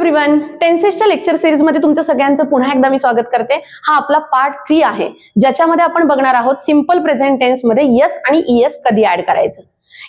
Everyone टेन्सेसच्या lecture सिरीजमध्ये तुमचं सगळ्यांचं पुन्हा एकदा मी स्वागत करते. हा आपला पार्ट थ्री आहे. ज्याच्यामध्ये आपण बघणार आहोत सिंपल प्रेझेंट टेन्समध्ये यस आणि इएस कधी ऍड करायचं.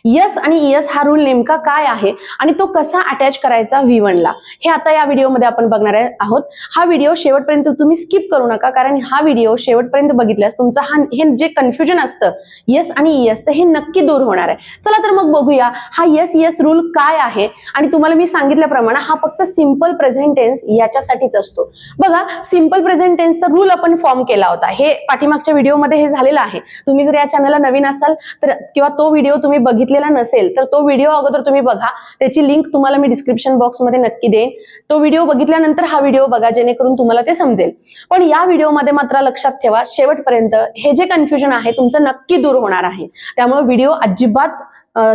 यस आणि यस हा रूल नेमका काय आहे आणि तो कसा अटॅच करायचा व्ही ला? हे आता या व्हिडिओमध्ये आपण बघणार आहे- आहोत. हा व्हिडिओ शेवटपर्यंत तुम्ही स्किप करू नका कारण हा व्हिडिओ शेवटपर्यंत बघितल्यास तुमचं हा हे जे कन्फ्युजन असतं यस आणि यसचं हे नक्की दूर होणार आहे. चला तर मग बघूया हा यस यस रूल काय आहे आणि तुम्हाला मी सांगितल्याप्रमाणे हा फक्त सिंपल प्रेझेंटेन्स याच्यासाठीच असतो. बघा सिंपल प्रेझेंटेन्सचा रूल आपण फॉर्म केला होता. हे पाठीमागच्या व्हिडिओमध्ये हे झालेलं आहे. तुम्ही जर या चॅनलला नवीन असाल तर किंवा तो व्हिडिओ तुम्ही बघितलेला नसेल तर तो व्हिडिओ अगोदर तुम्ही बघा. त्याची लिंक तुम्हाला मी डिस्क्रिप्शन बॉक्समध्ये नक्की देईन. तो व्हिडिओ बघितल्यानंतर हा व्हिडिओ बघा जेणेकरून तुम्हाला ते समजेल. पण या व्हिडिओमध्ये मात्र लक्षात ठेवा शेवटपर्यंत हे जे कन्फ्युजन आहे तुमचं नक्की दूर होणार आहे. त्यामुळे व्हिडिओ अजिबात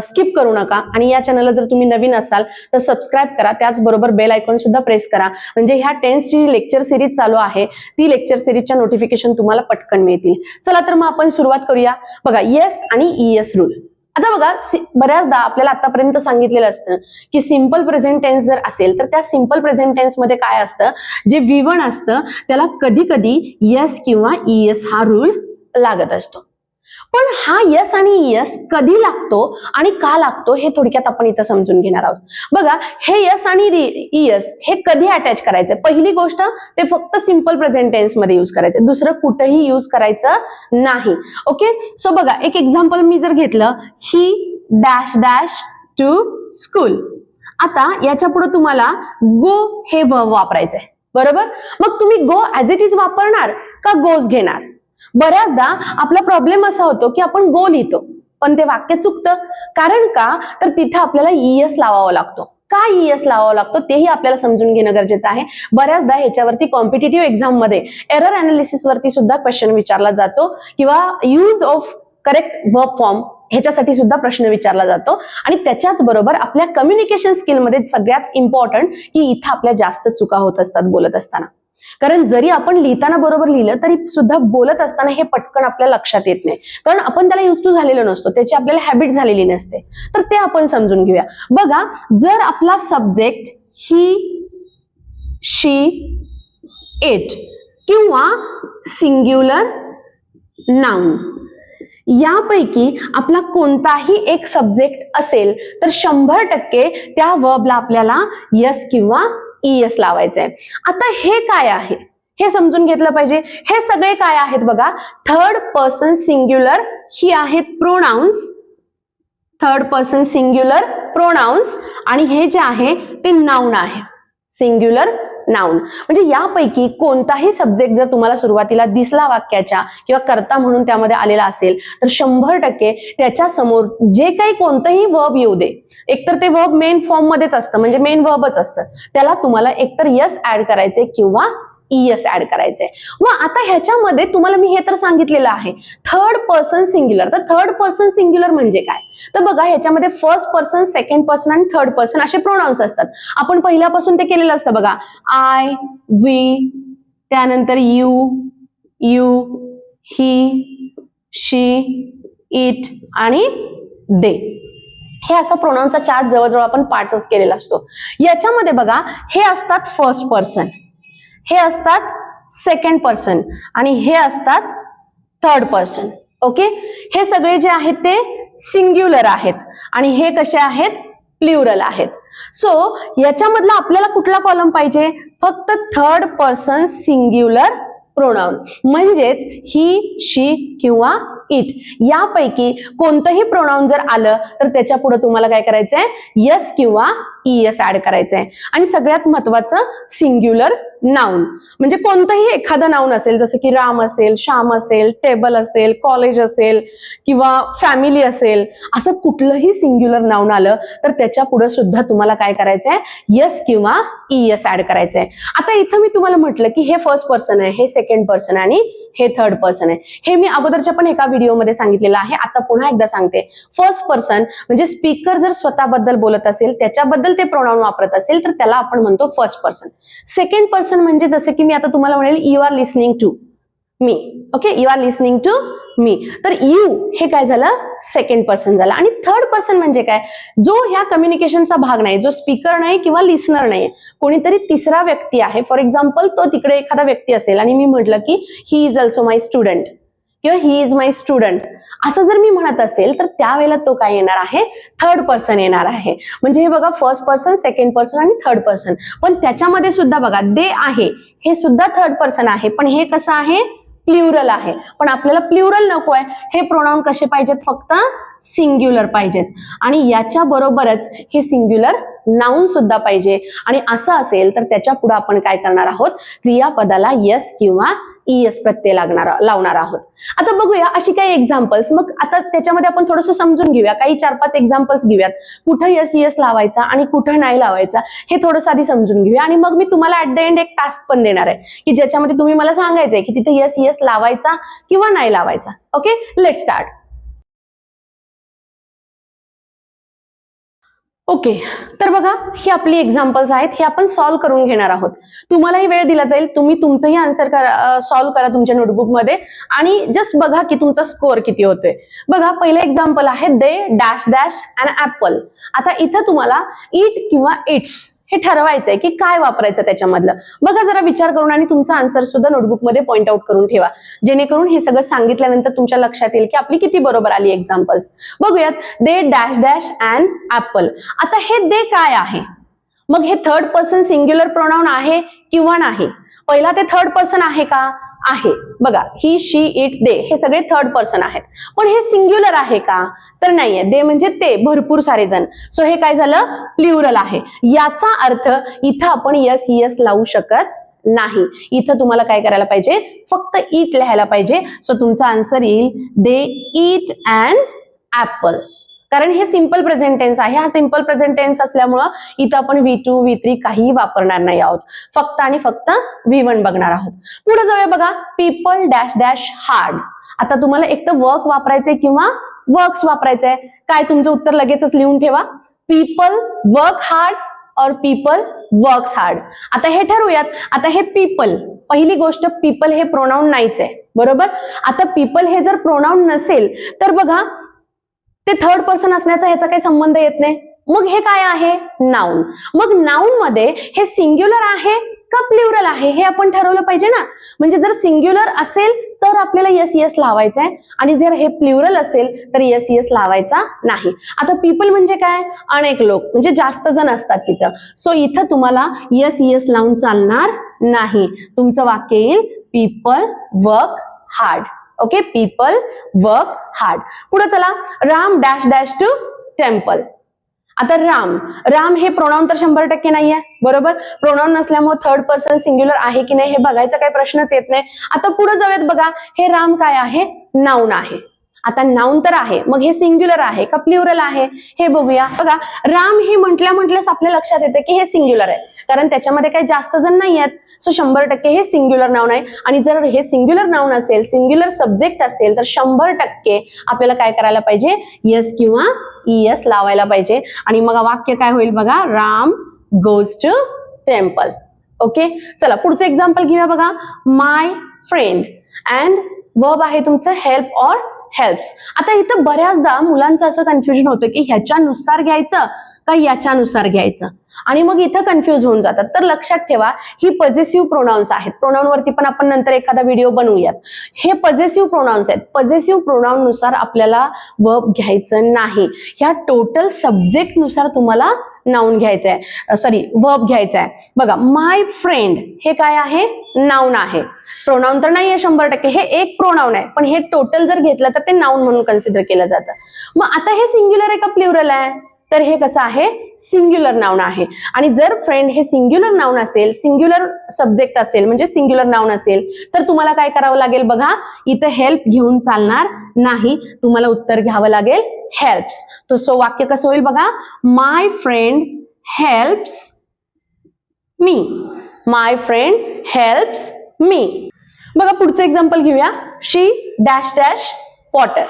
स्किप करू नका. आणि या चॅनलला जर तुम्ही नवीन असाल तर सबस्क्राईब करा. त्याचबरोबर बेल आयकॉन सुद्धा प्रेस करा. म्हणजे ह्या टेन्सची जी लेक्चर सिरीज चालू आहे ती लेक्चर सिरीजच्या नोटिफिकेशन तुम्हाला पटकन मिळतील. चला तर मग आपण सुरुवात करूया. बघा येस आणि ई एस रूल आता बघा बऱ्याचदा आपल्याला आतापर्यंत सांगितलेलं असतं की सिंपल प्रेझेंट टेन्स जर असेल तर त्या सिंपल प्रेझेंट टेन्समध्ये काय असतं? जे विवण असतं त्याला कधी कधी यस किंवा इएस हा रूल लागत असतो. पण हा यस आणि यस कधी लागतो आणि का लागतो हे थोडक्यात आपण इथं समजून घेणार आहोत. बघा हे यस आणि इयस हे कधी अटॅच करायचे? पहिली गोष्ट ते फक्त सिंपल प्रेझेंट टेन्समध्ये युज करायचे. दुसरं कुठेही युज करायचं नाही. ओके सो बघा एक एक्झाम्पल मी जर घेतलं he dash dash to school आता याच्यापुढे तुम्हाला गो हे वापरायचंय. बरोबर? मग तुम्ही गो ऍज इट इज वापरणार का गोज घेणार? बऱ्याचदा आपला प्रॉब्लेम असा होतो की आपण गो लिहितो पण ते वाक्य चुकतं. कारण का? तर तिथे आपल्याला ईएस लावावा लागतो. का ईएस लावावा लागतो? तेही आपल्याला समजून घेणं गरजेचं आहे. बऱ्याचदा ह्याच्यावरती कॉम्पिटेटिव्ह एक्झाममध्ये एरर अनालिसिस वरती सुद्धा क्वेश्चन विचारला जातो किंवा use of correct verb form ह्याच्यासाठी सुद्धा प्रश्न विचारला जातो. आणि त्याच्याच बरोबर आपल्या कम्युनिकेशन स्किलमध्ये सगळ्यात इम्पॉर्टंट की इथं आपल्या जास्त चुका होत असतात बोलत असताना. कारण जरी आपण लिहिताना बरोबर लिहिलं तरी सुद्धा बोलत असताना हे पटकन आपल्या लक्षात येत नाही. कारण आपण त्याला युज टू झालेलो नसतो त्याची आपल्याला हॅबिट झालेली नसते. तर ते आपण समजून घेऊया. बघा जर आपला सब्जेक्ट ही शी इट किंवा सिंग्युलर नाऊन यापैकी आपला कोणताही एक सब्जेक्ट असेल तर शंभर टक्के त्या वर्बला आपल्याला यस किंवा इएस लावायचं आहे आता हे काय आहे? हे समजून घेतलं पाहिजे. हे सगळे काय आहेत बघा? थर्ड पर्सन सिंग्युलर ही आहेत pronouns third person singular pronouns आणि हे जे आहे ते नाऊन आहे. सिंग्युलर नाऊन म्हणजे यापैकी कोणताही सब्जेक्ट जर तुम्हाला सुरुवातीला दिसला वाक्याच्या किंवा करता म्हणून त्यामध्ये आलेला असेल तर शंभर टक्के त्याच्यासमोर जे काही कोणतंही वर्ब येऊ दे. एकतर ते वर्ब मेन फॉर्म मध्येच असतं म्हणजे मेन वर्बच असतं. त्याला तुम्हाला एकतर यस ऍड करायचे किंवा इएस ऍड करायचंय. मग आता ह्याच्यामध्ये तुम्हाला मी हे तर सांगितलेलं आहे. थर्ड पर्सन सिंग्युलर तर थर्ड पर्सन सिंग्युलर म्हणजे काय? तर बघा ह्याच्यामध्ये फर्स्ट पर्सन सेकंड पर्सन आणि थर्ड पर्सन असे प्रोनाऊन्स असतात. आपण पहिल्यापासून ते केलेलं असतं बघा. आय वी त्यानंतर you you he she it आणि दे हे असं प्रोनाऊनचा चार्ट जवळजवळ आपण पाठच केलेला असतो. याच्यामध्ये बघा हे असतात फर्स्ट पर्सन हे असतात सेकंड पर्सन आणि हे असतात थर्ड पर्सन ओके हे सगळे जे आहेत ते सिंग्युलर आहेत. आणि हे कसे आहेत? प्ल्युरल आहेत. सो याच्यामधला आपल्याला कुठला कॉलम पाहिजे? फक्त थर्ड पर्सन सिंग्युलर प्रोनाऊन म्हणजेच ही शी किंवा इट यापैकी कोणतंही प्रोनाऊन जर आलं तर त्याच्या पुढे तुम्हाला काय करायचंय? यस किंवा E ईएस ऍड करायचंय. आणि सगळ्यात महत्वाचं सिंग्युलर नाऊन म्हणजे कोणतंही एखादं नाऊन असेल जसं की राम असेल श्याम असेल टेबल असेल कॉलेज असेल किंवा फॅमिली असेल असं कुठलंही सिंग्युलर नाऊन आलं तर त्याच्या पुढे सुद्धा तुम्हाला काय करायचंय? यस किंवा e ईएस ऍड करायचंय. आता इथं मी तुम्हाला म्हटलं की हे फर्स्ट पर्सन आहे हे सेकंड पर्सन आणि हे थर्ड पर्सन आहे. हे मी अगोदरच्या पण एका व्हिडिओमध्ये सांगितलेलं आहे. आता पुन्हा एकदा सांगते. फर्स्ट पर्सन म्हणजे स्पीकर जर स्वतःबद्दल बोलत असेल त्याच्याबद्दल ते प्रोनाऊन वापरत असेल तर त्याला आपण म्हणतो फर्स्ट पर्सन सेकंड पर्सन म्हणजे जसं की मी आता तुम्हाला म्हणेल you are listening to me. Okay you are listening to me तर यू हे काय झालं? सेकंड पर्सन झालं. आणि थर्ड पर्सन म्हणजे काय? जो ह्या कम्युनिकेशनचा भाग नाही जो स्पीकर नाही किंवा लिसनर नाही कोणीतरी तिसरा व्यक्ती आहे. फॉर एक्झाम्पल तो तिकडे एखादा व्यक्ती असेल आणि मी म्हटलं की he is also my student किंवा ही इज माय स्टुडंट असं जर मी म्हणत असेल तर त्यावेळेला तो काय येणार आहे? थर्ड पर्सन येणार आहे. म्हणजे हे बघा फर्स्ट पर्सन सेकंड पर्सन आणि थर्ड पर्सन पण त्याच्यामध्ये सुद्धा बघा दे आहे. हे सुद्धा थर्ड पर्सन आहे. पण हे कसं आहे? प्ल्युरल आहे. पण आपल्याला प्ल्युरल नको आहे हे प्रोनाऊन कसे पाहिजेत? फक्त सिंग्युलर पाहिजेत. आणि याच्या बरोबरच हे सिंग्युलर नाऊन सुद्धा पाहिजे. आणि असं असेल तर त्याच्या पुढे आपण काय करणार आहोत? क्रियापदाला यस किंवा ईएस प्रत्यय लागणार लावणार आहोत. आता बघूया अशी काही एक्झाम्पल्स मग आता त्याच्यामध्ये आपण थोडंसं समजून घेऊया. काही चार पाच एक्झाम्पल्स घेऊयात. कुठं यस ईएस लावायचा आणि कुठं नाही लावायचा हे थोडंसं आधी समजून घेऊया. आणि मग मी तुम्हाला ऍट द एंड एक टास्क पण देणार आहे की ज्याच्यामध्ये तुम्ही मला सांगायचंय की तिथे यस ईएस लावायचा किंवा नाही लावायचा. ओके लेट स्टार्ट ओके तर बघा ही आपली एक्झाम्पल्स आहेत हे आपण सॉल्व्ह करून घेणार आहोत. तुम्हालाही वेळ दिला जाईल तुम्ही तुमचंही आन्सर करा सॉल्व्ह करा तुमच्या नोटबुकमध्ये आणि जस्ट बघा की तुमचा स्कोअर किती होतोय. बघा पहिलं एक्झाम्पल आहे they dash dash and apple आता इथं तुम्हाला इट किंवा इट्स हे ठरवायचंय की काय वापरायचं त्याच्यामधलं. बघा जरा विचार करून आणि तुमचा आन्सर सुद्धा नोटबुकमध्ये पॉईंट आउट करून ठेवा. जेणेकरून हे सगळं सांगितल्यानंतर तुमच्या लक्षात येईल की आपली किती बरोबर आली एक्झाम्पल्स बघूयात they dash dash and apple आता हे दे काय आहे? मग हे थर्ड पर्सन सिंग्युलर प्रोनाऊन आहे किंवा नाही? पहिला ते थर्ड पर्सन आहे का? आहे. बघा ही शी इट दे हे सगळे थर्ड पर्सन आहेत. पण हे सिंग्युलर आहे का? तर नाहीये. दे म्हणजे ते भरपूर सारे जण सो हे काय झालं? प्ल्युरल आहे. याचा अर्थ इथं आपण यस यस लावू शकत नाही. इथं तुम्हाला काय करायला पाहिजे? फक्त इट लिहायला पाहिजे. सो तुमचा आन्सर येईल दे इट अँड ऍपल कारण हे सिंपल प्रेझेंट टेन्स आहे. हा सिंपल प्रेझेंट टेन्स असल्यामुळं इथं आपण व्ही टू व्ही थ्री काहीही वापरणार नाही आहोत. फक्त आणि फक्त व्ही वन बघणार आहोत. पुढे जाऊया बघा. पीपल डॅश डॅश हार्ड आता तुम्हाला एक तर वर्क वापरायचंय किंवा वर्क्स वापरायचंय? काय तुमचं उत्तर लगेचच लिहून ठेवा. People work hard or people works hard आता हे ठरवूयात. आता हे पीपल पहिली गोष्ट पीपल हे प्रोनाऊन नाहीच आहे बरोबर? आता पीपल हे जर प्रोनाऊन नसेल तर बघा ते थर्ड पर्सन असण्याचा ह्याचा काही संबंध येत नाही. मग हे काय आहे? नाऊन मग नाऊन मध्ये हे सिंग्युलर आहे का प्ल्युरल आहे? हे आपण ठरवलं पाहिजे ना. म्हणजे जर सिंग्युलर असेल तर आपल्याला यस यस लावायचं आहे आणि जर हे प्ल्युरल असेल तर यस यस लावायचा नाही. आता पीपल म्हणजे काय? अनेक लोक. म्हणजे जास्त जण असतात तिथं. सो इथं तुम्हाला यस यस लावून चालणार नाही. तुमचं वाक्य येईल people work hard okay people work hard पुढे चला. Ram dash dash to temple आता राम. राम हे प्रोनाऊन तर शंभर टक्के नाही आहे बरोबर? प्रोनाऊन नसल्यामुळे थर्ड पर्सन सिंग्युलर आहे की नाही हे बघायचा काही प्रश्नच येत नाही. आता पुढे जाऊयात बघा. हे राम काय आहे? नाऊन आहे. आता नाऊन तर आहे. मग हे सिंग्युलर आहे. का प्ल्युरल आहे? हे बघूया. बघा राम हे म्हटल्या म्हटल्यास आपल्या लक्षात येते की हे सिंग्युलर आहे. कारण त्याच्यामध्ये काही जास्त जण नाही आहेत. सो शंभर टक्के हे सिंग्युलर नाऊन आहे. आणि जर हे सिंग्युलर नाऊन असेल सिंग्युलर सब्जेक्ट असेल तर शंभर टक्के आपल्याला काय करायला पाहिजे? यस किंवा ईएस लावायला पाहिजे. आणि मग वाक्य काय होईल बघा? Ram goes to temple okay चला पुढचं एक्झाम्पल घेऊया बघा. माय फ्रेंड अँड वर्ब आहे तुमचं हेल्प ऑर हेल्प्स आता इथं बऱ्याचदा मुलांचं असं कन्फ्युजन होतं की ह्याच्यानुसार घ्यायचं का याच्यानुसार घ्यायचं? आणि मग इथं कन्फ्युज होऊन जातात. तर लक्षात ठेवा ही पजेसिव्ह प्रोनाऊन्स आहेत. प्रोनाऊनवरती पण आपण नंतर एखादा व्हिडिओ बनवूयात. हे पजेसिव्ह प्रोनाऊन्स आहेत. पजेसिव्ह प्रोनाऊन नुसार आपल्याला वर्ब घ्यायचं नाही. ह्या टोटल सब्जेक्टनुसार तुम्हाला नाऊन घ्यायचं आहे सॉरी वर्ब घ्यायचा आहे बघा माय फ्रेंड हे काय आहे? नाऊन आहे. प्रोनाऊन तर नाही आहे शंभर टक्के. हे एक प्रोनाऊन आहे. पण हे टोटल जर घेतलं तर ते नाऊन म्हणून कन्सिडर केलं जातं. मग आता हे सिंग्युलर आहे का प्ल्युरल आहे? तर हे कसं आहे? सिंग्युलर नाऊन आहे. आणि जर फ्रेंड हे सिंग्युलर नाऊन असेल सिंग्युलर सब्जेक्ट असेल म्हणजे सिंग्युलर नाऊन असेल तर तुम्हाला काय करावं लागेल बघा? इथं हेल्प घेऊन चालणार नाही. तुम्हाला उत्तर घ्यावं लागेल हेल्प्स तो सो वाक्य कसं होईल बघा? My friend helps me my friend helps me बघा पुढचं एक्झाम्पल घेऊया. शी डॅश डॅश वॉटर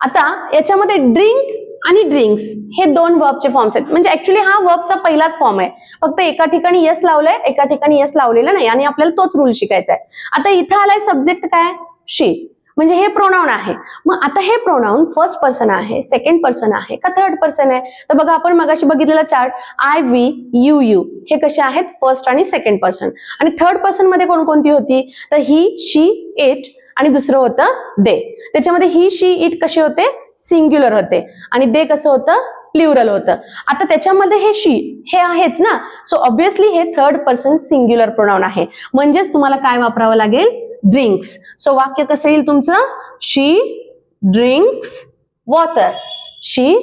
आता याच्यामध्ये ड्रिंक आणि ड्रिंक्स हे दोन वर्बचे फॉर्म्स आहेत. म्हणजे ऍक्च्युली हा वर्बचा पहिलाच फॉर्म आहे. फक्त एका ठिकाणी यस लावलंय एका ठिकाणी यस लावलेलं नाही आणि आपल्याला तोच रूल शिकायचा आहे आता इथं आलाय सब्जेक्ट काय? शी म्हणजे हे प्रोनाऊन आहे. मग आता हे प्रोनाऊन फर्स्ट पर्सन आहे सेकंड पर्सन आहे का थर्ड पर्सन आहे? तर बघा आपण मगाशी बघितलेला chart I we you you हे कसे आहेत? फर्स्ट आणि सेकंड पर्सन आणि थर्ड पर्सनमध्ये कोणकोणती होती? तर ही शी इट आणि दुसरं होतं दे त्याच्यामध्ये ही शी इट कसे होते? सिंग्युलर होते. आणि दे कसं होतं? प्ल्युरल होतं. आता त्याच्यामध्ये हे शी हे आहेच ना? सो ऑब्विसली हे थर्ड पर्सन सिंग्युलर प्रोनाऊन आहे. म्हणजेच तुम्हाला काय वापरावं लागेल? ड्रिंक्स सो वाक्य कसं येईल तुमचं? She drinks water she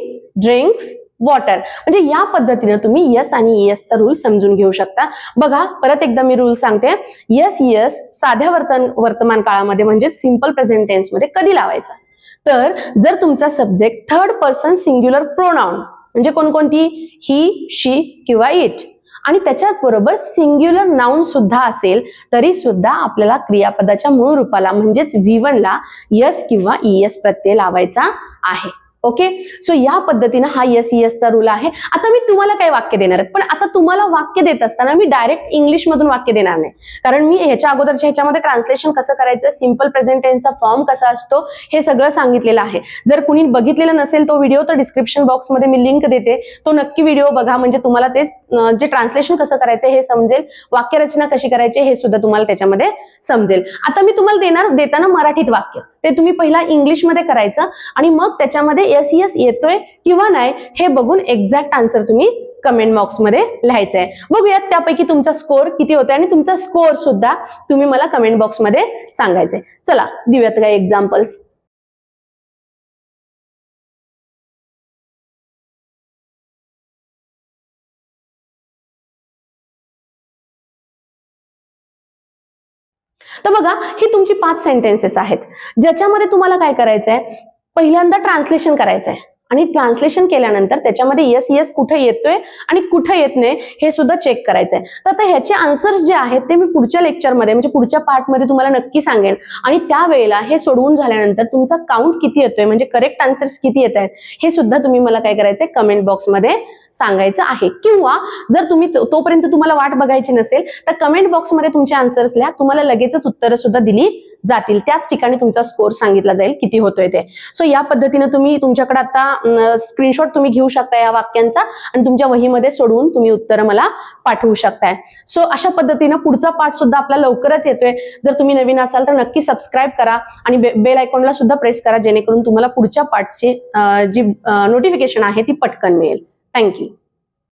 drinks water म्हणजे या पद्धतीने तुम्ही यस आणि येसचा रूल समजून घेऊ शकता. बघा परत एकदा मी रूल सांगते. यस यस साध्या वर्तन वर्तमान काळामध्ये म्हणजे सिंपल प्रेझेंट कधी लावायचा? तर जर तुमचा subject third person singular pronoun म्हणजे कोणकोणती? ही शी किंवा इट आणि त्याच्याच बरोबर सिंग्युलर नाउन सुद्धा असेल तरी सुद्धा आपल्याला क्रियापदाच्या मूळ रूपाला म्हणजेच व्ही ला यस किंवा ई एस प्रत्यय लावायचा आहे. ओके सो या पद्धतीनं हा यस चा रूल आहे. आता मी तुम्हाला काय वाक्य देणार आहे पण आता तुम्हाला वाक्य देत असताना मी डायरेक्ट इंग्लिश मधून वाक्य देणार नाही. कारण मी ह्याच्या अगोदरच्या ह्याच्यामध्ये ट्रान्सलेशन कसं करायचं सिंपल प्रेझेंट टेन्सचा फॉर्म कसा असतो हे सगळं सांगितलेलं आहे. जर कुणी बघितलेलं नसेल तो व्हिडिओ तर डिस्क्रिप्शन बॉक्समध्ये मी लिंक देते. तो नक्की व्हिडिओ बघा. म्हणजे तुम्हाला तेच जे ट्रान्सलेशन कसं करायचं हे समजेल वाक्यरचना कशी करायची हे सुद्धा तुम्हाला त्याच्यामध्ये समजेल. आता मी तुम्हाला देणार देताना मराठीत वाक्य. ते तुम्ही पहिला इंग्लिशमध्ये करायचं आणि मग त्याच्यामध्ये एस यस येतोय किंवा नाही हे बघून एक्झॅक्ट आन्सर तुम्ही कमेंट बॉक्समध्ये लिहायचं आहे बघूयात त्यापैकी तुमचा स्कोर किती होतोय आणि तुमचा स्कोर सुद्धा तुम्ही मला कमेंट बॉक्समध्ये सांगायचंय. चला देऊयात काय एक्झाम्पल्स तर बघा ही तुमची पाच सेंटेन्सेस आहेत. ज्याच्यामध्ये तुम्हाला काय करायचंय? पहिल्यांदा ट्रान्सलेशन करायचंय. आणि ट्रान्सलेशन केल्यानंतर त्याच्यामध्ये येस येस कुठे येतोय आणि कुठे येत नाही हे सुद्धा चेक करायचंय. तर आता ह्याचे आन्सर्स जे आहेत ते मी पुढच्या लेक्चरमध्ये म्हणजे पुढच्या पार्टमध्ये तुम्हाला नक्की सांगेन. आणि त्यावेळेला हे सोडवून झाल्यानंतर तुमचा काउंट किती येतोय? म्हणजे करेक्ट आन्सर्स किती येत आहेत हे सुद्धा तुम्ही मला काय करायचंय? कमेंट बॉक्समध्ये सांगायचं आहे. किंवा जर तुम्ही तो- तोपर्यंत तुम्हाला वाट बघायची नसेल तर कमेंट बॉक्समध्ये तुमचे आन्सर्स लिहा तुम्हाला लगेचच उत्तरं सुद्धा दिली जातील. त्याच ठिकाणी तुमचा स्कोर सांगितला जाईल किती होतोय ते. सो या पद्धतीने तुम्ही तुमच्याकडे आता स्क्रीनशॉट तुम्ही घेऊ शकता या वाक्यांचा आणि तुमच्या वहीमध्ये सोडवून तुम्ही उत्तरं मला पाठवू शकताय. सो अशा पद्धतीनं पुढचा पाठ सुद्धा आपला लवकरच येतोय. जर तुम्ही नवीन असाल तर नक्की सबस्क्राईब करा आणि बेल आयकॉनला सुद्धा प्रेस करा जेणेकरून तुम्हाला पुढच्या पाठची जी नोटिफिकेशन आहे ती पटकन मिळेल. Thank you.